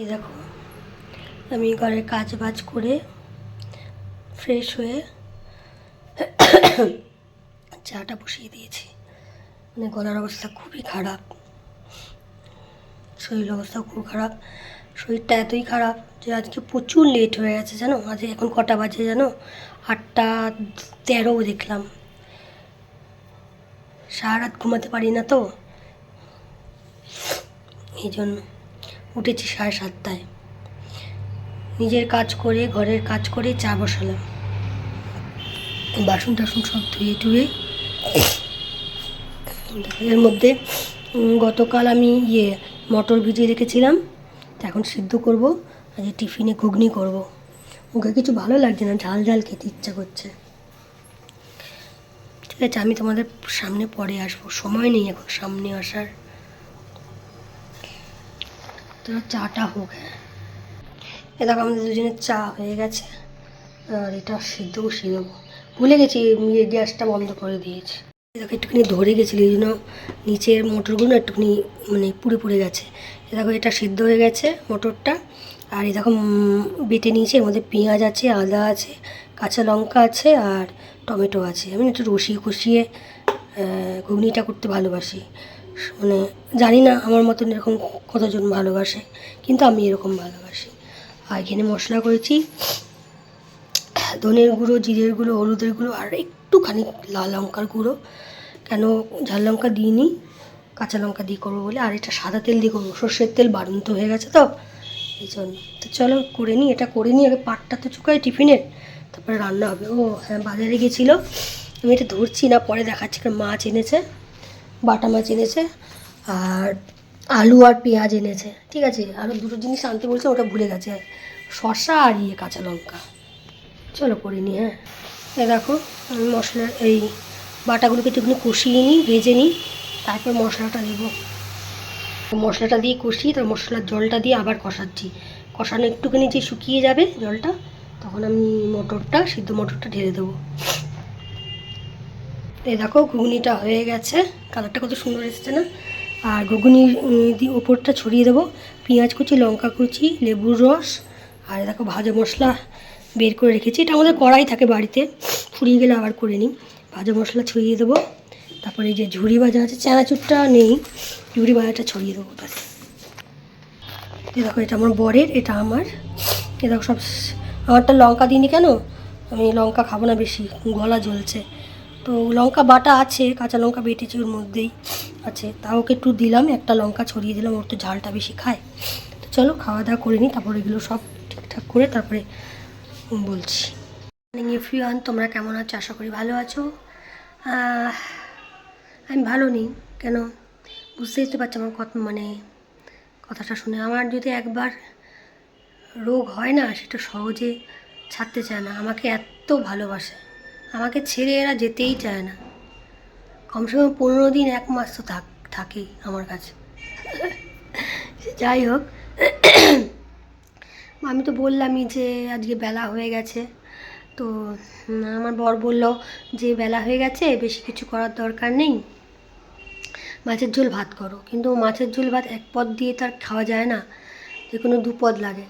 এই দেখো, আমি ঘরের কাজ বাজ করে ফ্রেশ হয়ে চাটা বসিয়ে দিয়েছি। মানে গলার অবস্থা খুবই খারাপ। শরীর অবস্থা খুব খারাপ। শরীরটা এতই খারাপ যে আজকে প্রচুর লেট হয়ে গেছে, জানো? আজ এখন কটা বাজে জানো? আটটা তেরো দেখলাম। সারা রাত ঘুমাতে পারি না তো? এই জন্য। উঠেছি সাড়ে সাতটায়। নিজের কাজ করে, ঘরের কাজ করে চা বসালাম। বাসন টাসন সব ধুয়ে টুয়ে এর মধ্যে গতকাল আমি ইয়ে মটর ভিজিয়ে রেখেছিলাম এখন সিদ্ধ করব, আজ টিফিনে ঘুগনি করব। ওকে কিছু ভালো লাগছে না, ঝাল ঝাল খেতে ইচ্ছা করছে। ঠিক আছে, আমি তোমাদের সামনে পরে আসব। সময় নেই এখন সামনে আসার। তো চাটা হোক। এ দেখো, আমাদের দুজনের চা হয়ে গেছে। আর এটা সিদ্ধ বসিয়ে দেবো। ভুলে গেছি ইয়ে গ্যাসটা বন্ধ করে দিয়েছি। দেখো, একটুখানি ধরে গেছিল, এই জন্য নিচের মোটরগুলো একটুখানি মানে পুড়ে পুড়ে গেছে। এ দেখো, এটা সিদ্ধ হয়ে গেছে মোটরটা। আর এই দেখো বেটে নিয়েছি, এর মধ্যে পেঁয়াজ আছে, আদা আছে, কাঁচা লঙ্কা আছে, আর টমেটো আছে। আমি একটু রসিয়ে কষিয়ে ঘুগনিটা করতে ভালোবাসি। মানে জানি না, আমার মতন এরকম কতজন ভালোবাসে, কিন্তু আমি এরকম ভালোবাসি। আর এখানে মশলা করেছি, ধনের গুঁড়ো, জিরের গুঁড়ো, হলুদের গুঁড়ো, আর একটুখানি লাল লঙ্কার গুঁড়ো। কেন ঝাল লঙ্কা দিইনি, কাঁচা লঙ্কা দিয়ে করব বলে, আর এটা সাদা তেল দিয়ে করব। সর্ষের তেল বাড়ন্ত হয়ে গেছে তো, এই জন্য। তো চলো করে নিই, এটা করে নিই, আগে পাটটা তো চুকাই টিফিনের, তারপরে রান্না হবে। ও হ্যাঁ বাজারে গেছিল, আমি এটা ধরছি না, পরে দেখাচ্ছি মাছ এনেছে বাটা মাছ এনেছে আর আলু আর পেঁয়াজ এনেছে, ঠিক আছে? আরও দুটো জিনিস আনতে বলছে, ওটা ভুলে গেছে। শসা আর ইয়ে কাঁচা লঙ্কা। চলো করে হ্যাঁ? এ দেখো, আমি মশলা, এই বাটাগুলোকে একটুখানি কষিয়ে নিই, ভেজে নিই, তারপর মশলাটা দেবো। মশলাটা দিয়ে কষিয়ে, তার মশলার জলটা দিয়ে আবার কষাচ্ছি। কষানো একটুখানি যে শুকিয়ে যাবে জলটা, তখন আমি মটরটা, সিদ্ধ মটরটা ঢেলে দেবো। এই দেখো ঘুগনিটা হয়ে গেছে। কালারটা কত সুন্দর এসেছে না? আর ঘুগনির উম, দিয়ে ওপরটা ছড়িয়ে দেবো। পেঁয়াজ কুচি লঙ্কা কুচি লেবুর রস আর দেখো ভাজা মশলা বের করে রেখেছি। এটা আমাদের কড়াই থাকে বাড়িতে। ফুরিয়ে গেলে আবার করে নিই। ভাজা মশলা ছড়িয়ে দেবো। তারপরে এই যে ঝুড়ি ভাজা আছে চানাচুরটা নেই। ঝুড়ি ভাজাটা ছড়িয়ে দেবো ব্যাস। এই দেখো এটা আমার বরের এটা আমার। এ দেখো সব আমারটা লঙ্কা দিইনি কেন? আমি লঙ্কা খাব না বেশি গলা জ্বলছে। তো লঙ্কা বাটা আছে, কাঁচা লঙ্কা বেটেছি ওর মধ্যেই আছে। তা ওকে একটু দিলাম, একটা লঙ্কা ছড়িয়ে দিলাম, ওর তো ঝালটা বেশি খায়। তো চলো খাওয়া দাওয়া করে নিই, তারপর এগুলো সব ঠিকঠাক করে তারপরে বলছি। এভরিওয়ান তোমরা কেমন আছো? আশা করি ভালো আছো। আমি ভালো নেই, কেন? বুঝতেই তো পারছি আমার কত মানে কথাটা শুনে। আমার যদি একবার রোগ হয় না, সেটা সহজে ছাড়তে চায় না। আমাকে এত ভালোবাসে। আমাকে ছেড়ে এরা যেতেই চায় না। কমসে কম পনেরো দিন এক মাস তো থাক, থাকেই আমার কাছে। যাই হোক, আমি তো বললামই যে আজকে বেলা হয়ে গেছে। তো আমার বর বলল যে বেলা হয়ে গেছে, বেশি কিছু করার দরকার নেই। মাছের ঝোল ভাত করো। কিন্তু মাছের ঝোল ভাত এক পদ দিয়ে তার খাওয়া যায় না। যে কোনো দু পদ লাগে।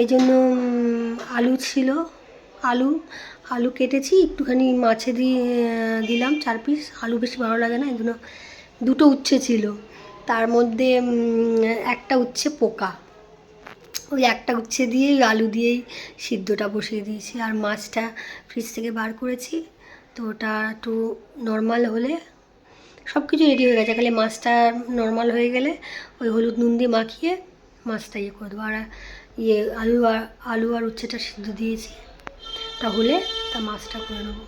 এই জন্য আলু ছিল আলু আলু কেটেছি, একটুখানি মাছে দিয়ে দিলাম চার পিস আলু বেশি ভালো লাগে না জন্য দুটো উচ্ছে ছিল। তার মধ্যে একটা উচ্ছে পোকা। ওই একটা উচ্ছে দিয়ে আলু দিয়েই সিদ্ধটা বসিয়ে দিয়েছি। আর মাছটা ফ্রিজ থেকে বার করেছি। তো ওটা একটু নর্মাল হলে সব কিছু রেডি হয়ে গেছে। খালি মাছটা নর্মাল হয়ে গেলে ওই হলুদ নুন দিয়ে মাখিয়ে মাছটা ইয়ে করে দেবো। আর ইয়ে আলু আর আলু আর উচ্ছেটা সিদ্ধ দিয়েছি। তা হলে তা মাছটা করে নেব।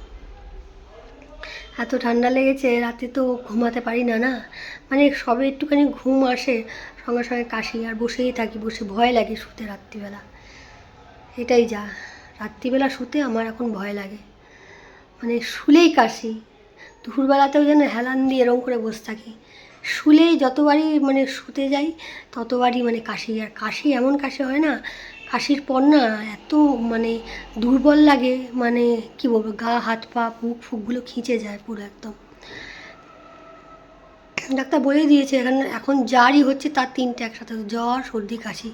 এত ঠান্ডা লেগেছে, রাতে তো ঘুমাতে পারি না না? মানে সবে একটুখানি ঘুম আসে, সঙ্গে সঙ্গে কাশি, আর বসেই থাকি, বসে ভয় লাগে শুতে রাত্রিবেলা। এটাই যা, রাত্রিবেলা শুতে আমার এখন ভয় লাগে। মানে শুলেই কাশি, দুপুরবেলাতেও যেন হেলান দিয়ে এরম করে বসে থাকি। শুলেই যতবারই মানে শুতে যাই, ততবারই মানে কাশি, আর কাশি এমন কাশি হয় না কাশির পর না এত মানে দুর্বল লাগে মানে কি বলব, গা, হাত, পা, বুক, ফুকগুলো খিঁচে যায় পুরো একদম। ডাক্তার বলে দিয়েছে, এখানে, এখন যারই হচ্ছে তার তিনটে একসাথে, জ্বর, সর্দি, কাশি।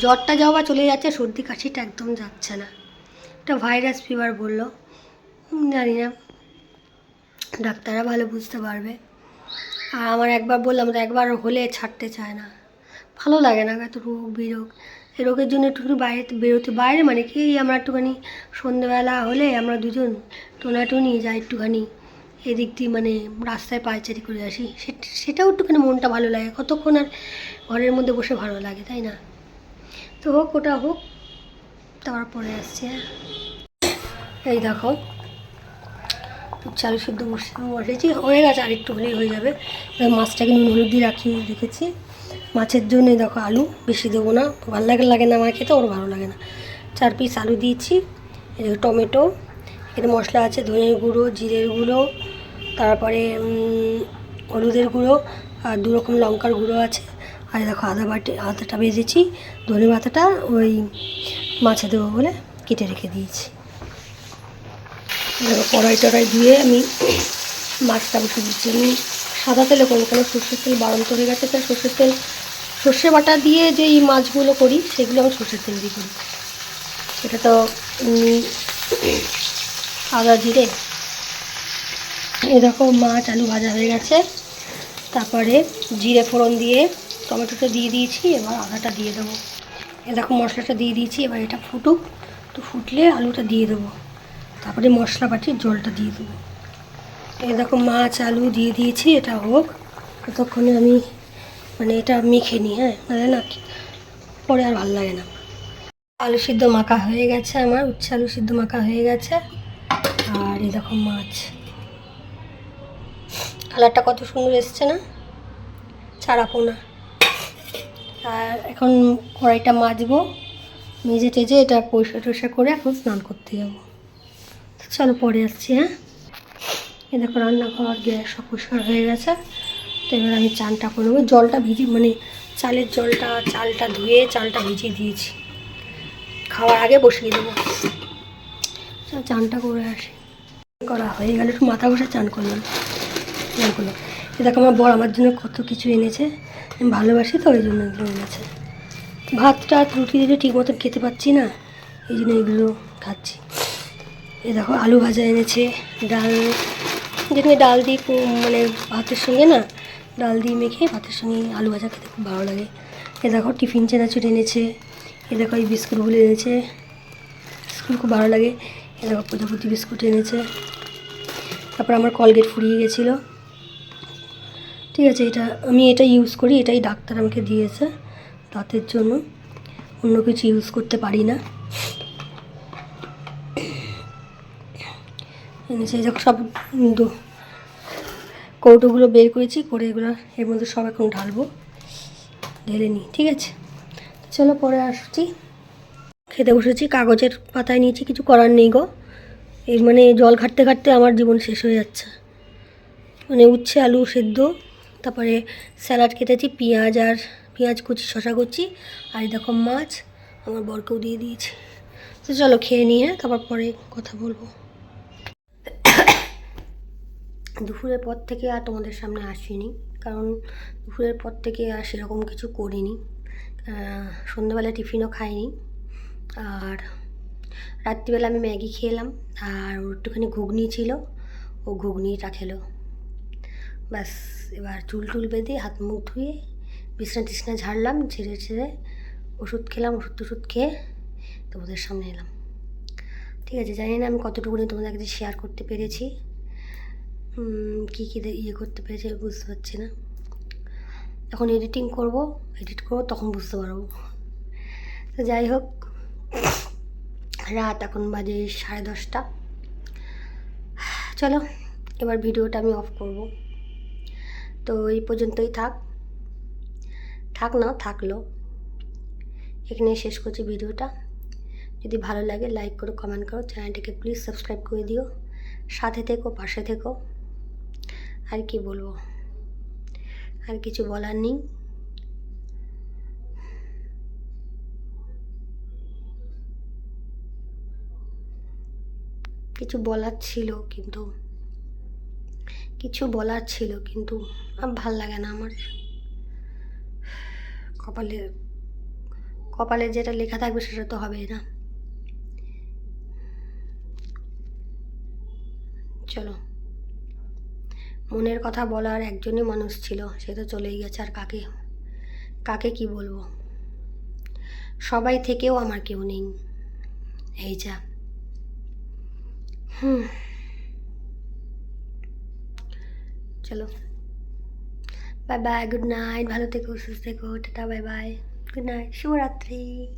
জ্বরটা যাওয়া বা চলে যাচ্ছে, সর্দি, কাশিটা একদম যাচ্ছে না। এটা ভাইরাস ফিভার বলল জানি না। ডাক্তাররা ভালো বুঝতে পারবে। আর আমার একবার বললাম তো একবার হলে ছাড়তে চায় না। ভালো লাগে না, এত রোগ বিরোগ রোগের জন্য একটুখানি বাইরে বেরোতে বাইরে মানে কি আমরা একটুখানি সন্ধ্যেবেলা হলে আমরা দুজন টোনাটুনি যাই একটুখানি, এদিক দিয়ে মানে রাস্তায় পায়চারি করে আসি। সেট- সেটাও একটুখানি মনটা ভালো লাগে, কতক্ষণ আর ঘরের মধ্যে বসে ভালো লাগে, তাই না? তো হোক, ওটা হোক, তারপরে আসছে হ্যাঁ। এই দেখো, চালু সিদ্ধ বসে, বসেছি, হয়ে গেছে, আর একটু হলেই হয়ে যাবে। মাছটাকে নুন হলুদ দিয়ে রাখি, রেখেছি। মাছের জন্য এই দেখো আলু বেশি দেবো না। ভালো লাগে লাগে না আমার খেতে, ওর ভালো লাগে না। চার পিস আলু দিয়েছি টমেটো, এখানে মশলা আছে ধনের গুঁড়ো, জিরের গুঁড়ো, তারপরে হলুদের গুঁড়ো, আর দু রকম লঙ্কার গুঁড়ো আছে। আর দেখো আদা বাটি আদাটা ভেজেছি, ধনে পাতাটা ওই মাছে দেবো বলে কেটে রেখে দিয়েছি। কড়াই টড়াই ধুয়ে আমি মাছটা বসে দিচ্ছি। আমি সাদা তেলে করব কেন? সর্ষের তেল বারণ হয়ে গেছে, তাই সর্ষের তেল সর্ষে বাটা দিয়ে যে এই মাছগুলো করি, সেগুলো আমি সর্ষের তেল দিয়ে করি। সেটা তো আদা জিরে। এরকম মাছ আলু ভাজা হয়ে গেছে। তারপরে জিরে ফোড়ন দিয়ে টমেটোটা দিয়ে দিয়েছি, এবার আদাটা দিয়ে দেবো। এরকম মশলাটা দিয়ে দিয়েছি, এবার এটা ফুটুক। তো ফুটলে আলুটা দিয়ে দেবো। তারপরে মশলা বাটির জলটা দিয়ে দেবো। এরকম মাছ আলু দিয়ে দিয়েছি, এটা হোক। ততক্ষণে আমি মানে এটা মেখে নিই হ্যাঁ? মানে না, পরে আর ভালো লাগে না। আলু সিদ্ধ মাখা হয়ে গেছে আমার, উচ্ছে আলু সিদ্ধ মাখা হয়ে গেছে। আর দেখো মাছ। কালারটা কত সুন্দর এসছে না? ছাড়া পোনা আর এখন কড়াইটা মাজবো, মেজে টেজে এটা পয়সা টরিষ্কার করে এখন স্নান করতে যাব। চলো পরে আসছি হ্যাঁ? এই দেখো রান্নাঘর, গ্যাস সব পরিষ্কার হয়ে গেছে। তো এবার আমি চানটা করে নেব। জলটা ভিজি মানে চালের জলটা, চালটা ধুয়ে চালটা ভিজিয়ে দিয়েছি। খাওয়ার আগে বসিয়ে দেবো। চানটা করে আসি। করা হয়ে গেল, একটু মাথা বসে চান করলাম। চান করলাম। দেখো, আমার বর আমার জন্য কত কিছু এনেছে। আমি ভালোবাসি তো, ওই জন্য এগুলো এনেছে। ভাতটা রুটি দিলে ঠিক মতো খেতে পাচ্ছি না, এই জন্য এগুলো খাচ্ছি। এ দেখো, আলু ভাজা এনেছে, ডাল। যেখানে ডাল দিয়ে মানে ভাতের সঙ্গে না ডাল দিয়ে মেখে ভাতের সঙ্গে আলু ভাজা খেতে খুব ভালো লাগে। এ দেখো, টিফিন চেনাচুর এনেছে। এ দেখো, এই বিস্কুটগুলো এনেছে। বিস্কুট খুব ভালো লাগে। এ দেখো, প্রজাপতি বিস্কুট এনেছে। তারপর আমার কলগেট ফুরিয়ে গেছিল। ঠিক আছে, এটা আমি এটা ইউজ করি, এটাই ডাক্তার আমাকে দিয়েছে দাঁতের জন্য। অন্য কিছু ইউজ করতে পারি না। এনেছে দেখো, সব কৌটোগুলো বের করেছি, করে এগুলো এর মধ্যে সব এখন ঢালবো, ঢেলে নিই, ঠিক আছে? চলো পরে আসছি। খেতে বসেছি, কাগজের পাতায় নিয়েছি, কিছু করার নেই গো। এই মানে জল ঘাটতে ঘাটতে আমার জীবন শেষ হয়ে যাচ্ছে। মানে উচ্ছে, আলু সেদ্ধ, তারপরে স্যালাড কেটেছি, পেঁয়াজ আর পেঁয়াজ কুচি শশা কুচি, আর দেখো মাছ, আমার বরকেও দিয়ে দিয়েছি। তো চলো খেয়ে নিয়ে তারপর পরে কথা বলব। দুপুরের পর থেকে আর তোমাদের সামনে আসিনি। কারণ দুপুরের পর থেকে আর সেরকম কিছু করিনি। সন্ধ্যাবেলা টিফিনও খাইনি। আর রাত্রিবেলা আমি ম্যাগি খেলাম, আর একটুখানি ঘুগনি ছিল, ও ঘুগনিটা খেলো। ব্যাস, এবার চুল টুল বেঁধে হাত মুখ ধুয়ে বিছনা টিছনা ঝাড়লাম, ঝেড়ে ঝেড়ে ওষুধ খেলাম, ওষুধ টষুধ খেয়ে তোমাদের সামনে এলাম। ঠিক আছে, জানি না আমি কতটুকুনি তোমাদের কাছে শেয়ার করতে পেরেছি। কী কী ইয়ে করতে পেরেছি বুঝতে পারছি না। যখন এডিটিং করব এডিট করব, তখন বুঝতে পারব। তো যাই হোক, রাত এখন বাজে সাড়ে দশটা। চলো, এবার ভিডিওটা আমি অফ করব। তো এই পর্যন্তই থাক। থাক না, থাকল। এখানে শেষ করছি ভিডিওটা। যদি ভালো লাগে লাইক করো কমেন্ট করো চ্যানেলটাকে প্লিজ সাবস্ক্রাইব করে দিও। সাথে থেকো, পাশে থেকো। আর কি বলব? আর কিছু বলার নেই। কিছু বলার ছিল কিন্তু, কিছু বলার ছিল কিন্তু আর ভালো লাগে না আমার। কপালে কপালে যেটা লেখা থাকবে সেটা তো হবেই না। চলো। মনের কথা বলার একজনই মানুষ ছিল, সে তো চলেই গেছে, আর কাকে কাকে কি বলব? সবাই থেকেও আমার কেউ নেই। এই যা। হুম। চলো। বাই বাই গুড নাইট ভালো থেকো, সুস্থ থেকো, tata bye bye good night শুভরাত্রি।